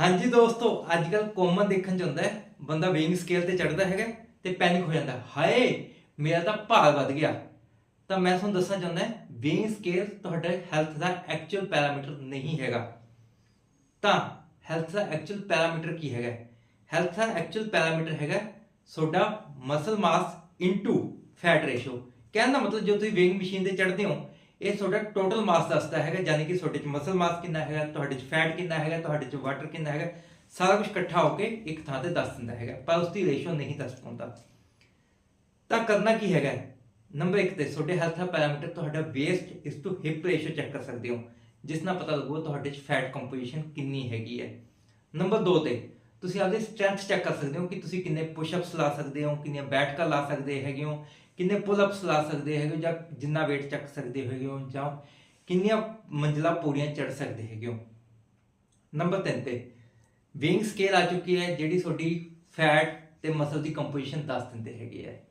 ਹਾਂਜੀ ਦੋਸਤੋ ਅੱਜ ਕੱਲ ਕਾਮਨ ਦੇਖਣ ਚ ਹੁੰਦਾ ਹੈ, ਬੰਦਾ ਵੇਇੰਗ ਸਕੇਲ ਤੇ ਚੜਦਾ ਹੈਗਾ ਤੇ ਪੈਨਿਕ ਹੋ ਜਾਂਦਾ ਹਾਏ, ਮੇਰਾ ਤਾਂ ਭਾਰ ਵੱਧ ਗਿਆ। ਤਾਂ ਮੈਂ ਤੁਹਾਨੂੰ ਦੱਸਣਾ ਚਾਹੁੰਦਾ ਵੇਇੰਗ ਸਕੇਲ ਤੁਹਾਡੇ ਹੈਲਥ ਦਾ ਐਕਚੁਅਲ ਪੈਰਾਮੀਟਰ ਨਹੀਂ ਹੈਗਾ। ਤਾਂ ਹੈਲਥ ਦਾ ਐਕਚੁਅਲ ਪੈਰਾਮੀਟਰ ਕੀ ਹੈਗਾ ਹੈਲਥ ਦਾ ਐਕਚੁਅਲ ਪੈਰਾਮੀਟਰ ਹੈਗਾ ਤੁਹਾਡਾ muscle mass into fat ratio ਕਹਿਣ ਦਾ ਮਤਲਬ ਜੋ ਤੁਸੀਂ ਵੇਇੰਗ ਮਸ਼ੀਨ ਤੇ ਚੜ੍ਹਦੇ ਹੋ ਇਹ ਤੁਹਾਡਾ ਟੋਟਲ ਮਾਸ ਦੱਸਦਾ ਹੈਗਾ ਯਾਨੀ ਕਿ ਤੁਹਾਡੇ ਚ ਮਸਲ ਮਾਸ ਕਿੰਨਾ ਹੈਗਾ, ਤੁਹਾਡੇ ਚ ਫੈਟ ਕਿੰਨਾ ਹੈਗਾ, ਤੁਹਾਡੇ ਚ ਵਾਟਰ ਕਿੰਨਾ ਹੈਗਾ, ਸਾਰਾ ਕੁਝ ਇਕੱਠਾ ਹੋ ਕੇ ਇੱਕ ਥਾਂ ਤੇ ਦੱਸ ਦਿੰਦਾ ਹੈਗਾ, ਪਰ ਉਸ ਦੀ ਰੇਸ਼ੋ ਨਹੀਂ ਦੱਸ ਪਾਉਂਦਾ। ਤਾਂ ਕਰਨਾ ਕੀ ਹੈਗਾ? ਨੰਬਰ 1 ਤੇ ਤੁਹਾਡੇ ਹੈਲਥ ਪੈਰਾਮੀਟਰ ਤੁਹਾਡਾ waist is to hip ratio check ਕਰ ਸਕਦੇ ਹੋ, ਜਿਸ ਨਾਲ ਪਤਾ ਲੱਗੂਗਾ ਤੁਹਾਡੇ ਚ ਫੈਟ ਕੰਪੋਜੀਸ਼ਨ ਕਿੰਨੀ ਹੈਗੀ ਹੈ। ਨੰਬਰ 2 ਤੇ ਤੁਸੀਂ ਆਪਦੀ ਸਟਰੈਂਥ ਚੈੱਕ ਕਰ ਸਕਦੇ ਹੋ ਕਿ ਤੁਸੀਂ ਕਿੰਨੇ ਪੁਸ਼-ਅਪਸ ਲਾ ਸਕਦੇ ਹੋ, ਕਿੰਨੀਆਂ ਬੈਠਕਾਂ ਲਾ ਸਕਦੇ ਹੈਗੇ ਹੋ ਕਿੰਨੇ ਪੁਲ-ਅਪਸ ਲਾ ਸਕਦੇ ਹੈਗੇ ਜਾਂ ਜਿੰਨਾ weight ਚੱਕ ਸਕਦੇ ਹੈਗੇ ਹੋ ਜਾਂ ਕਿੰਨੀਆਂ ਮੰਜ਼ਲਾ ਪੌੜੀਆਂ ਚੜ ਸਕਦੇ ਹੈਗੇ ਹੋ? ਨੰਬਰ 3 ਤੇ ਵੇਇੰਗ ਸਕੇਲ ਆ ਚੁੱਕੀ ਹੈ ਜਿਹੜੀ ਤੁਹਾਡੀ ਫੈਟ ਤੇ ਮਸਲ ਦੀ ਕੰਪੋਜੀਸ਼ਨ ਦੱਸ ਦਿੰਦੇ ਹੈਗੇ ਹੈ